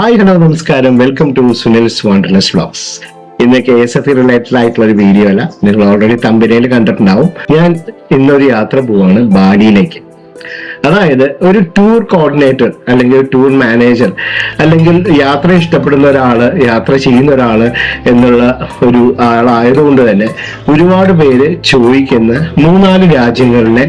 Hi hello നമസ്കാരം. Welcome to Sunil's wanderlust vlogs ഇന്ന് K S F related ആയിട്ടുള്ള ഒരു വീഡിയോ അല്ല. നിങ്ങൾ ഓൾറെഡി തമ്പനയിൽ കണ്ടിട്ടുണ്ടാവും. ഞാൻ ഇന്നൊരു യാത്ര പോവാണ് ബാലിയിലേക്ക്. അതായത് ഒരു ടൂർ കോർഡിനേറ്റർ അല്ലെങ്കിൽ ഒരു ടൂർ മാനേജർ അല്ലെങ്കിൽ യാത്ര ഇഷ്ടപ്പെടുന്ന ഒരാൾ യാത്ര ചെയ്യുന്ന ഒരാൾ എന്നുള്ള ഒരു ആളായതുകൊണ്ട് തന്നെ ഒരുപാട് പേര് ചോദിക്കുന്ന മൂന്നാൽ രാജ്യങ്ങളിലെ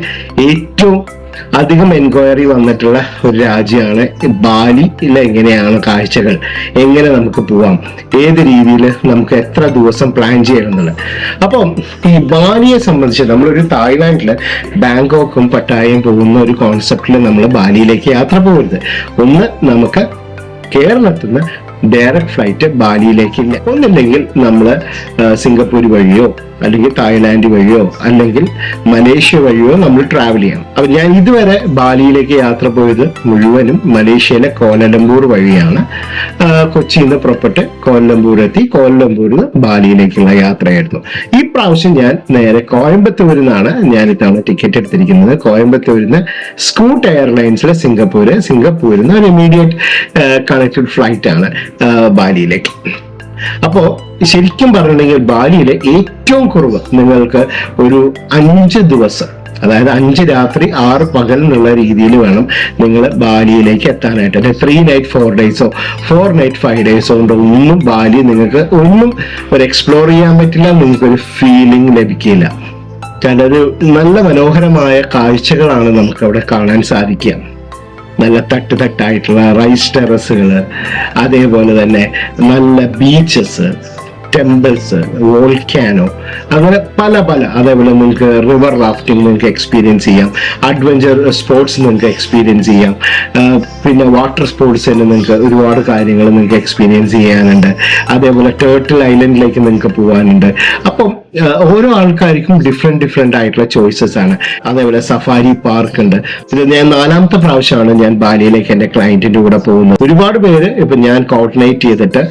ഏറ്റവും അധികം എൻക്വയറി വന്നിട്ടുള്ള ഒരു രാജ്യമാണ് ബാലി. ഇല്ല എങ്ങനെയാണ് കാഴ്ചകൾ? എങ്ങനെ നമുക്ക് പോവാം? ഏത് രീതിയിൽ നമുക്ക് എത്ര ദിവസം പ്ലാൻ ചെയ്യണമെന്നുള്ളത് അപ്പം ഈ ബാലിയെ സംബന്ധിച്ച് നമ്മളൊരു തായ്ലാൻഡിൽ ബാങ്കോക്കും പട്ടായയും പോകുന്ന ഒരു കോൺസെപ്റ്റിൽ നമ്മൾ ബാലിയിലേക്ക് യാത്ര പോകരുത്. ഒന്ന് നമുക്ക് കേരളത്തിൽ നിന്ന് ഡയറക്റ്റ് ഫ്ലൈറ്റ് ബാലിയിലേക്ക് ഇല്ല ഒന്നില്ലെങ്കിൽ നമ്മൾ സിംഗപ്പൂർ വഴിയോ അല്ലെങ്കിൽ തായ്ലാൻഡ് വഴിയോ അല്ലെങ്കിൽ മലേഷ്യ വഴിയോ നമ്മൾ ട്രാവൽ ചെയ്യണം. അപ്പൊ ഞാൻ ഇതുവരെ ബാലിയിലേക്ക് യാത്ര പോയത് മുഴുവനും മലേഷ്യയിലെ കോലലംപൂർ വഴിയാണ്. കൊച്ചിയിൽ നിന്ന് പുറപ്പെട്ട് കോലലംപൂർ എത്തി കോലലംപൂരിൽ നിന്ന് ബാലിയിലേക്കുള്ള യാത്രയായിരുന്നു. ഈ പ്രാവശ്യം ഞാൻ നേരെ കോയമ്പത്തൂരിൽ നിന്നാണ് ഞാൻ ഇത്തവണ ടിക്കറ്റ് എടുത്തിരിക്കുന്നത്. കോയമ്പത്തൂരിൽ നിന്ന് സ്കൂട്ട് എയർലൈൻസിലെ സിംഗപ്പൂര്. സിംഗപ്പൂരിൽ നിന്ന് ഒരു ഇമീഡിയറ്റ് കണക്റ്റഡ് ഫ്ലൈറ്റ് ആണ്. ബാലിയിലേക്ക്. അപ്പോ ശരിക്കും പറഞ്ഞിട്ടുണ്ടെങ്കിൽ ബാലിയിലെ ഏറ്റവും കുറവ് നിങ്ങൾക്ക് ഒരു അഞ്ച് ദിവസം അതായത് അഞ്ച് രാത്രി ആറ് പകൽ എന്നുള്ള രീതിയിൽ വേണം നിങ്ങൾ ബാലിയിലേക്ക് എത്താനായിട്ട്. അല്ലെ ത്രീ നൈറ്റ് ഫോർ ഡേയ്സോ ഫോർ നൈറ്റ് ഫൈവ് ഡേയ്സോ കൊണ്ട് ഒന്നും ബാലി നിങ്ങൾക്ക് ഒന്നും ഒരു എക്സ്പ്ലോർ ചെയ്യാൻ പറ്റില്ല നിങ്ങൾക്കൊരു ഫീലിംഗ് ലഭിക്കില്ല. കാരണം ഒരു നല്ല മനോഹരമായ കാഴ്ചകളാണ് നമുക്ക് അവിടെ കാണാൻ സാധിക്കുക. നല്ല തട്ട് തട്ടായിട്ടുള്ള റൈസ് ടെറസുകൾ അതേപോലെ തന്നെ നല്ല ബീച്ചസ് ടെമ്പിൾസ് വോൾക്കാനോ അങ്ങനെ പല പല അതേപോലെ നിങ്ങൾക്ക് റിവർ റാഫ്റ്റിംഗ് നിങ്ങൾക്ക് എക്സ്പീരിയൻസ് ചെയ്യാം അഡ്വഞ്ചർ സ്പോർട്സ് നിങ്ങൾക്ക് എക്സ്പീരിയൻസ് ചെയ്യാം പിന്നെ വാട്ടർ സ്പോർട്സിന് നിങ്ങൾക്ക് ഒരുപാട് കാര്യങ്ങൾ നിങ്ങൾക്ക് എക്സ്പീരിയൻസ് ചെയ്യാനുണ്ട് അതേപോലെ ടേർട്ടിൽ ഐലൻഡിലേക്ക് നിങ്ങൾക്ക് പോകാനുണ്ട് അപ്പം ഓരോ ആൾക്കാർക്കും ഡിഫറെന്റ് ഡിഫറെന്റ് ആയിട്ടുള്ള ചോയ്സസ് ആണ്. അതേപോലെ സഫാരി പാർക്ക് ഉണ്ട്. പിന്നെ ഞാൻ നാലാമത്തെ പ്രാവശ്യമാണ് ഞാൻ ബാലിയിലേക്ക് എന്റെ ക്ലയന്റിന്റെ കൂടെ പോകുന്നത്. ഒരുപാട് പേര് ഇപ്പൊ ഞാൻ കോർഡിനേറ്റ് ചെയ്തിട്ട്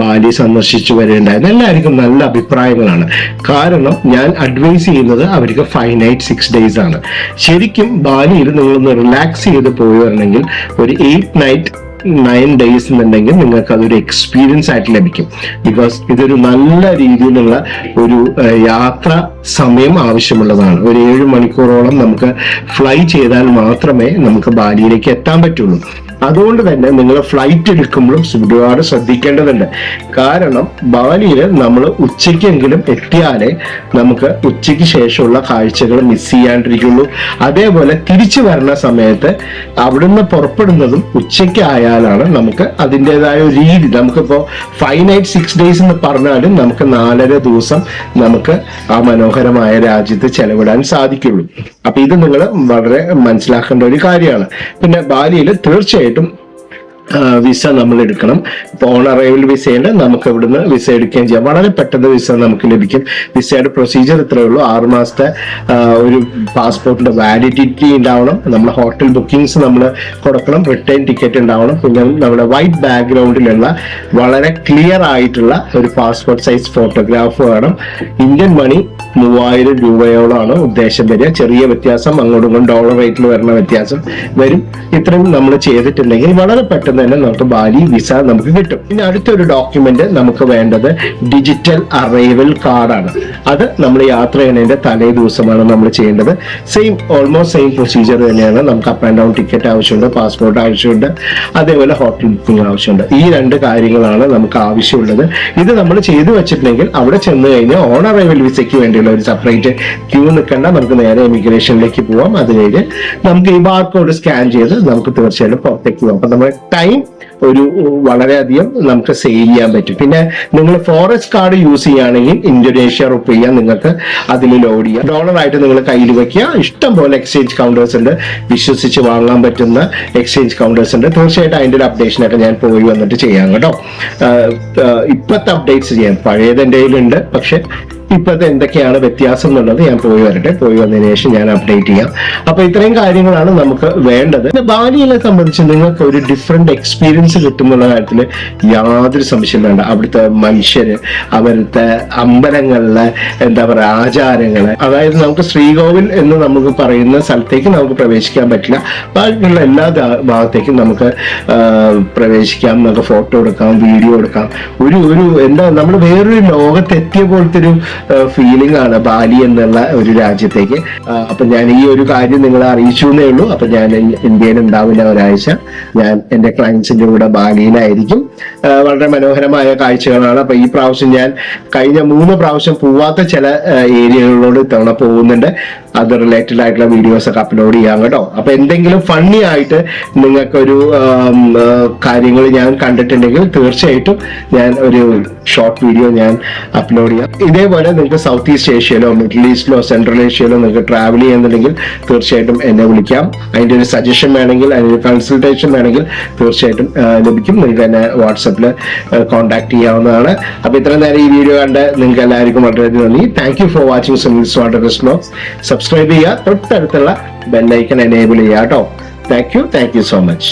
ബാലി സന്ദർശിച്ചു വരേണ്ടായിരുന്നു എല്ലാവർക്കും നല്ല അഭിപ്രായങ്ങളാണ്. കാരണം ഞാൻ അഡ്വൈസ് ചെയ്യുന്നത് അവർക്ക് ഫൈവ് നൈറ്റ് സിക്സ് ഡേയ്സ് ആണ്. ശരിക്കും ബാലിയിൽ നിങ്ങളൊന്ന് റിലാക്സ് ചെയ്ത് പോയി വരണമെങ്കിൽ ഒരു എയ്റ്റ് നൈറ്റ് നയൻ ഡേയ്സ് എന്നുണ്ടെങ്കിൽ നിങ്ങൾക്ക് അതൊരു എക്സ്പീരിയൻസ് ആയിട്ട് ലഭിക്കും. ബിക്കോസ് ഇതൊരു നല്ല രീതിയിലുള്ള ഒരു യാത്ര സമയം ആവശ്യമുള്ളതാണ്. ഒരു ഏഴ് മണിക്കൂറോളം നമുക്ക് ഫ്ലൈ ചെയ്താൽ മാത്രമേ നമുക്ക് ബാലിയിലേക്ക് എത്താൻ പറ്റുള്ളൂ. അതുകൊണ്ട് തന്നെ നിങ്ങൾ ഫ്ലൈറ്റ് എടുക്കുമ്പോഴും ഒരുപാട് ശ്രദ്ധിക്കേണ്ടതുണ്ട്. കാരണം ബാലിയിൽ നമ്മൾ ഉച്ചയ്ക്കെങ്കിലും എത്തിയാലേ നമുക്ക് ഉച്ചയ്ക്ക് ശേഷമുള്ള കാഴ്ചകൾ മിസ് ചെയ്യാണ്ടിരിക്കുള്ളൂ. അതേപോലെ തിരിച്ചു വരുന്ന സമയത്ത് അവിടുന്ന് പുറപ്പെടുന്നതും ഉച്ചയ്ക്ക് ആയാലാണ് നമുക്ക് അതിന്റെതായ രീതി. നമുക്കിപ്പോൾ ഫൈവ് നൈറ്റ് സിക്സ് ഡേയ്സ് എന്ന് പറഞ്ഞാലും നമുക്ക് നാലര ദിവസം നമുക്ക് ആ മനോഹരമായ രാജ്യത്ത് ചെലവിടാൻ സാധിക്കുള്ളൂ. അപ്പൊ ഇത് നിങ്ങൾ വളരെ മനസ്സിലാക്കേണ്ട ഒരു കാര്യമാണ്. പിന്നെ ബാലിയിൽ തീർച്ചയായിട്ടും വിസ നമ്മൾ എടുക്കണം. ഇപ്പോൾ ഓൺ അറൈവൽ വിസയിൽ നമുക്ക് ഇവിടുന്ന് വിസ എടുക്കുകയും ചെയ്യാം. വളരെ പെട്ടെന്ന് വിസ നമുക്ക് ലഭിക്കും. വിസയുടെ പ്രൊസീജിയർ ഇത്രയേ ഉള്ളൂ. ആറ് മാസത്തെ ഒരു പാസ്പോർട്ടിന്റെ വാലിഡിറ്റി ഉണ്ടാവണം. നമ്മൾ ഹോട്ടൽ ബുക്കിംഗ്സ് നമ്മൾ കൊടുക്കണം. റിട്ടേൺ ടിക്കറ്റ് ഉണ്ടാവണം. പിന്നെ നമ്മുടെ വൈറ്റ് ബാക്ക്ഗ്രൗണ്ടിലുള്ള വളരെ ക്ലിയർ ആയിട്ടുള്ള ഒരു പാസ്പോർട്ട് സൈസ് ഫോട്ടോഗ്രാഫ് വേണം. ഇന്ത്യൻ മണി മൂവായിരം രൂപയോളമാണ് ഉദ്ദേശം വരിക. ചെറിയ വ്യത്യാസം അങ്ങോട്ടും ഡോളർ റേറ്റിൽ വരുന്ന വ്യത്യാസം വരും. ഇത്രയും നമ്മൾ ചെയ്തിട്ടുണ്ടെങ്കിൽ വളരെ പെട്ടെന്ന് തന്നെ നമുക്ക് ബാലി വിസ നമുക്ക് കിട്ടും. ഇനി അടുത്തൊരു ഡോക്യുമെന്റ് നമുക്ക് വേണ്ടത് ഡിജിറ്റൽ അറൈവൽ കാർഡാണ് അത് നമ്മൾ യാത്ര ചെയ്യുന്നതിന്റെ തലേ ദിവസമാണ് നമ്മൾ ചെയ്യേണ്ടത്. സെയിം ഓൾമോസ്റ്റ് സെയിം പ്രൊസീജിയർ തന്നെയാണ്. നമുക്ക് അപ്പ് ആൻഡ് ഡൗൺ ടിക്കറ്റ് ആവശ്യമുണ്ട് പാസ്പോർട്ട് ആവശ്യമുണ്ട് അതേപോലെ ഹോട്ടൽ ബുക്കിംഗ് ആവശ്യമുണ്ട്. ഈ രണ്ട് കാര്യങ്ങളാണ് നമുക്ക് ആവശ്യമുള്ളത്. ഇത് നമ്മൾ ചെയ്തു വെച്ചിട്ടുണ്ടെങ്കിൽ അവിടെ ചെന്ന് കഴിഞ്ഞാൽ ഓൺ അറൈവൽ വിസയ്ക്ക് വേണ്ടിയുള്ള ഒരു സെപ്പറേറ്റ് ക്യൂ നിൽക്കേണ്ട. നമുക്ക് നേരെ ഇമിഗ്രേഷനിലേക്ക് പോവാം. അത് കഴിഞ്ഞ് നമുക്ക് ഈ ബാർകോഡ് സ്കാൻ ചെയ്ത് നമുക്ക് തീർച്ചയായിട്ടും പുറത്തേക്ക് പോകാം അപ്പൊ നമ്മുടെ ടൈം ഒരു വളരെയധികം നമുക്ക് സേവ് ചെയ്യാൻ പറ്റും. പിന്നെ നിങ്ങൾ ഫോറസ്റ്റ് കാർഡ് യൂസ് ചെയ്യുകയാണെങ്കിൽ ഇന്തോനേഷ്യ റുപ്പിയ നിങ്ങൾക്ക് അതിൽ ലോഡ് ചെയ്യാം. ഡോളർ ആയിട്ട് നിങ്ങൾ കയ്യിൽ വെക്കുക. ഇഷ്ടം പോലെ എക്സ്ചേഞ്ച് കൗണ്ടേഴ്സ് ഉണ്ട്. വിശ്വസിച്ച് വാങ്ങാൻ പറ്റുന്ന എക്സ്ചേഞ്ച് കൗണ്ടേഴ്സ് ഉണ്ട്. തീർച്ചയായിട്ടും അതിന്റെ ഒരു അപ്ഡേഷനൊക്കെ ഞാൻ പോയി വന്നിട്ട് ചെയ്യാം കേട്ടോ. ആഹ് അപ്ഡേറ്റ്സ് ചെയ്യാം പഴയത് എന്റെ കയ്യിലുണ്ട് പക്ഷെ ഇപ്പോഴത്തെ എന്തൊക്കെയാണ് വ്യത്യാസം എന്നുള്ളത് ഞാൻ പോയി വരട്ടെ. പോയി വന്നതിന് ശേഷം ഞാൻ അപ്ഡേറ്റ് ചെയ്യാം. അപ്പൊ ഇത്രയും കാര്യങ്ങളാണ് നമുക്ക് വേണ്ടത്. പിന്നെ ബാലിയെ സംബന്ധിച്ച് നിങ്ങൾക്ക് ഒരു ഡിഫറെന്റ് എക്സ്പീരിയൻസ് കിട്ടുന്നുള്ള കാര്യത്തിൽ യാതൊരു സംശയം വേണ്ട. അവിടുത്തെ മനുഷ്യര് അവിടുത്തെ അമ്പലങ്ങളിലെ എന്താ പറയുക ആചാരങ്ങൾ. അതായത് നമുക്ക് ശ്രീകോവിൽ എന്ന് നമുക്ക് പറയുന്ന സ്ഥലത്തേക്ക് നമുക്ക് പ്രവേശിക്കാൻ പറ്റില്ല. ബാക്കിയുള്ള എല്ലാ ഭാഗത്തേക്കും നമുക്ക് പ്രവേശിക്കാം നമുക്ക് ഫോട്ടോ എടുക്കാം വീഡിയോ എടുക്കാം. ഒരു ഒരു എന്താ നമ്മൾ വേറൊരു ലോകത്തെത്തിയ പോലത്തെ ഒരു ഫീലിംഗ് ആണ് ബാലി എന്നുള്ള ഒരു രാജ്യത്തേക്ക്. അപ്പൊ ഞാൻ ഈ ഒരു കാര്യം നിങ്ങളെ അറിയിച്ചു എന്നേ ഉള്ളൂ. അപ്പൊ ഞാൻ ഇന്ത്യയിൽ ഉണ്ടാവില്ല ഒരാഴ്ച. ഞാൻ എന്റെ ക്ലയൻസിന്റെ കൂടെ ബാലിയിലായിരിക്കും. വളരെ മനോഹരമായ കാഴ്ചകളാണ്. അപ്പൊ ഈ പ്രാവശ്യം ഞാൻ കഴിഞ്ഞ മൂന്ന് പ്രാവശ്യം പോവാത്ത ചില ഏരിയകളിലോട് ഇത്തവണ പോകുന്നുണ്ട്. അത് റിലേറ്റഡ് ആയിട്ടുള്ള വീഡിയോസ് ഒക്കെ അപ്ലോഡ് ചെയ്യാം കേട്ടോ. അപ്പൊ എന്തെങ്കിലും ഫണ്ണി ആയിട്ട് നിങ്ങൾക്കൊരു കാര്യങ്ങൾ ഞാൻ കണ്ടിട്ടുണ്ടെങ്കിൽ തീർച്ചയായിട്ടും ഞാൻ ഒരു ഷോർട്ട് വീഡിയോ ഞാൻ അപ്ലോഡ് ചെയ്യാം. ഇതേപോലെ നിങ്ങൾക്ക് സൗത്ത് ഈസ്റ്റ് ഏഷ്യയിലോ മിഡിൽ ഈസ്റ്റിലോ സെൻട്രൽ ഏഷ്യയിലോ നിങ്ങൾക്ക് ട്രാവൽ ചെയ്യുന്നുണ്ടെങ്കിൽ തീർച്ചയായിട്ടും എന്നെ വിളിക്കാം. അതിന്റെ ഒരു സജഷൻ വേണമെങ്കിൽ അതിന്റെ കൺസൾട്ടേഷൻ വേണമെങ്കിൽ തീർച്ചയായിട്ടും ലഭിക്കും. നിങ്ങൾക്ക് എന്നെ വാട്സപ്പിൽ കോൺടാക്ട് ചെയ്യാവുന്നതാണ്. അപ്പൊ ഇത്രയും നേരം ഈ വീഡിയോ കണ്ട് നിങ്ങൾക്ക് എല്ലാവർക്കും വളരെയധികം നന്ദി. Thank you for watching Sunil's water blogs subscribe ചെയ്യുക. തൊട്ടടുത്തുള്ള ബെല്ലൈക്കൺ എനേബിൾ ചെയ്യുക കേട്ടോ. Thank you thank you so much